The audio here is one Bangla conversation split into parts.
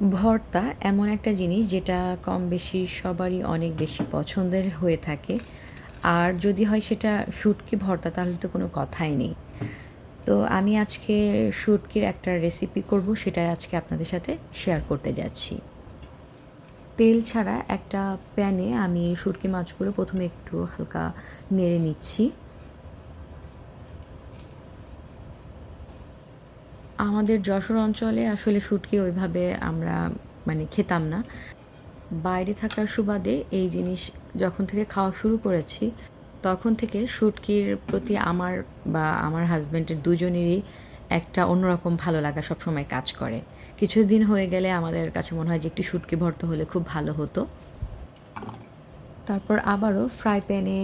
ভর্তা এমন একটা জিনিস যেটা কম বেশি সবারই অনেক বেশি পছন্দের হয়ে থাকে। আর যদি হয় সেটা শুটকি ভর্তা, তাহলে তো কোনো কথাই নেই। তো আমি আজকে শুটকির একটা রেসিপি করব, সেটা আজকে আপনাদের সাথে শেয়ার করতে যাচ্ছি। তেল ছাড়া একটা প্যানে আমি শুটকি মাছগুলো প্রথমে একটু হালকা নেড়ে নিচ্ছি। আমাদের যশোর অঞ্চলে আসলে শুটকি ওইভাবে আমরা মানে খেতাম না। বাইরে থাকার সুবাদে এই জিনিস যখন থেকে খাওয়া শুরু করেছি, তখন থেকে শুটকির প্রতি আমার বা আমার হাজব্যান্ডের দুজনেরই একটা অন্যরকম ভালো লাগা সবসময় কাজ করে। কিছুদিন হয়ে গেলে আমাদের কাছে মনে হয় যে একটু শুটকি ভর্ত হলে খুব ভালো হতো। তারপর আবারও ফ্রাই প্যানে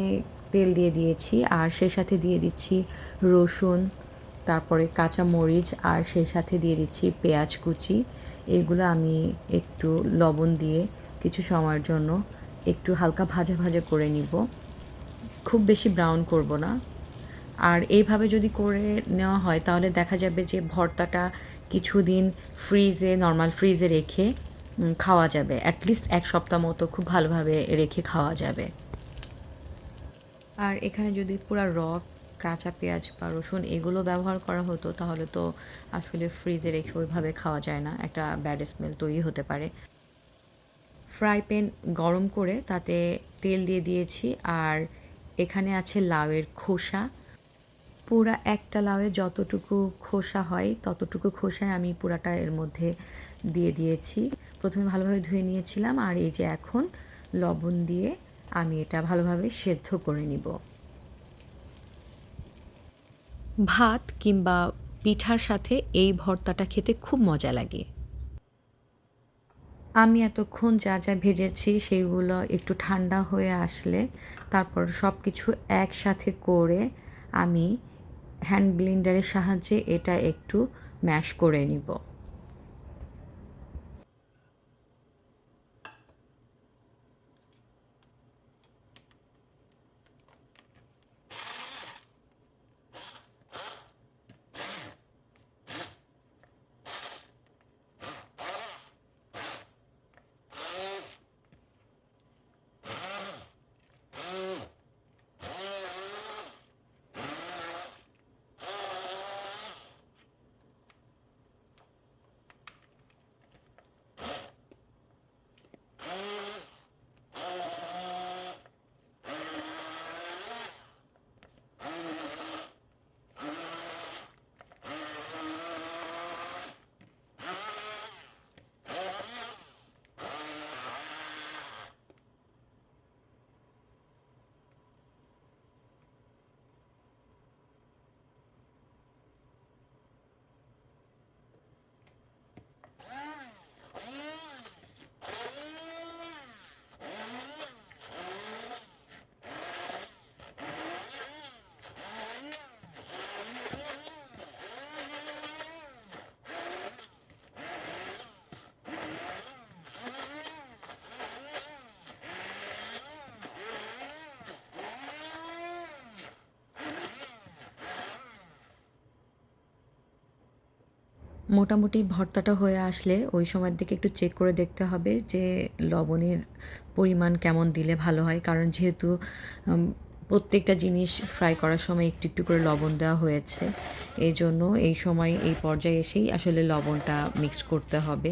তেল দিয়ে দিয়েছি, আর সেই সাথে দিয়ে দিচ্ছি রসুন তারপরে কাঁচা মরিচ আর সেই সাথে দিয়ে দিচ্ছি পেঁয়াজ কুচি। এগুলো আমি একটু লবণ দিয়ে কিছু সময়ের জন্য একটু হালকা ভাজা ভাজা করে নিব। খুব বেশি ব্রাউন করব না। আর এইভাবে যদি করে নেওয়া হয়, তাহলে দেখা যাবে যে ভর্তাটা কিছুদিন ফ্রিজে, নর্মাল ফ্রিজে রেখে খাওয়া যাবে। অ্যাটলিস্ট এক সপ্তাহ মতো খুব ভালোভাবে রেখে খাওয়া যাবে। আর এখানে যদি পুরো রক কাঁচা পেঁয়াজ বা রসুন এগুলো ব্যবহার করা হতো, তাহলে তো আসলে ফ্রিজে রেখে ওইভাবে খাওয়া যায় না, একটা ব্যাড স্মেল তৈরি হতে পারে। ফ্রাই প্যান গরম করে তাতে তেল দিয়ে দিয়েছি, আর এখানে আছে লাউয়ের খোসা। পুরা একটা লাউয়ে যতটুকু খোসা হয়, ততটুকু খোসায় আমি পুরাটা এর মধ্যে দিয়ে দিয়েছি। প্রথমে ভালোভাবে ধুয়ে নিয়েছিলাম, আর এই যে এখন লবণ দিয়ে আমি এটা ভালোভাবে সেদ্ধ করে নিব। ভাত কিংবা পিঠার সাথে এই ভর্তাটা খেতে খুব মজা লাগে। আমি এতক্ষণ যা যা ভেজেছি সেইগুলো একটু ঠান্ডা হয়ে আসলে তারপর সব কিছু একসাথে করে আমি হ্যান্ড ব্লিন্ডারের সাহায্যে এটা একটু ম্যাশ করে নিব। মোটামুটি ভর্তাটা হয়ে আসলে ওই সময়ের দিকে একটু চেক করে দেখতে হবে যে লবণের পরিমাণ কেমন দিলে ভালো হয়। কারণ যেহেতু প্রত্যেকটা জিনিস ফ্রাই করার সময় একটু একটু করে লবণ দেওয়া হয়েছে। এই জন্য এই সময় এই পর্যায়ে এসেই আসলে লবণটা মিক্স করতে হবে।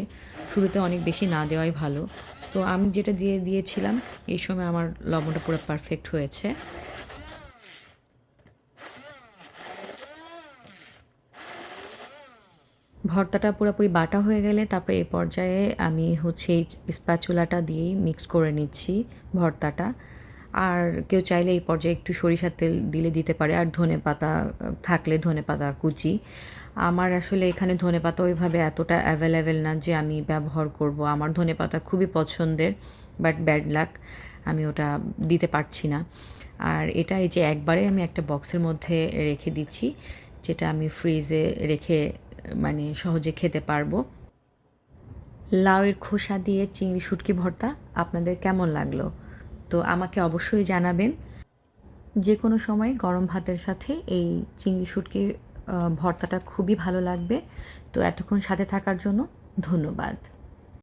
শুরুতে অনেক বেশি না দেওয়াই ভালো। তো আমি যেটা দিয়ে দিয়েছিলাম, এই সময় আমার লবণটা পুরো পারফেক্ট হয়েছে। ভর্তাটা পুরোপুরি বাটা হয়ে গেলে তারপরে এই পর্যায়ে আমি হচ্ছে এই স্প্যাচুলাটা দিয়েই মিক্স করে নিচ্ছি ভর্তাটা। আর কেউ চাইলে এই পর্যায়ে একটু সরিষার তেল দিলে দিতে পারে। আর ধনে পাতা, থাকলে ধনে পাতা কুচি। আমার আসলে এখানে ধনে পাতা ওইভাবে এতটা অ্যাভেলেবেল না যে আমি ব্যবহার করব। আমার ধনে পাতা খুবই পছন্দের বাট ব্যাড লাক আমি ওটা দিতে পারছি না। আর এটা এই যে একবারে আমি একটা বক্সের মধ্যে রেখে দিচ্ছি, যেটা আমি ফ্রিজে রেখে মানে সহজে খেতে পারব। লাউয়ের খোসা দিয়ে চিংড়ি শুটকি ভর্তা আপনাদের কেমন লাগল? তো আমাকে অবশ্যই জানাবেন। যে কোনো সময় গরম ভাতের সাথে এই চিংড়ি শুটকি ভর্তাটা খুবই ভালো লাগবে। তো এতক্ষণ সাথে থাকার জন্য ধন্যবাদ।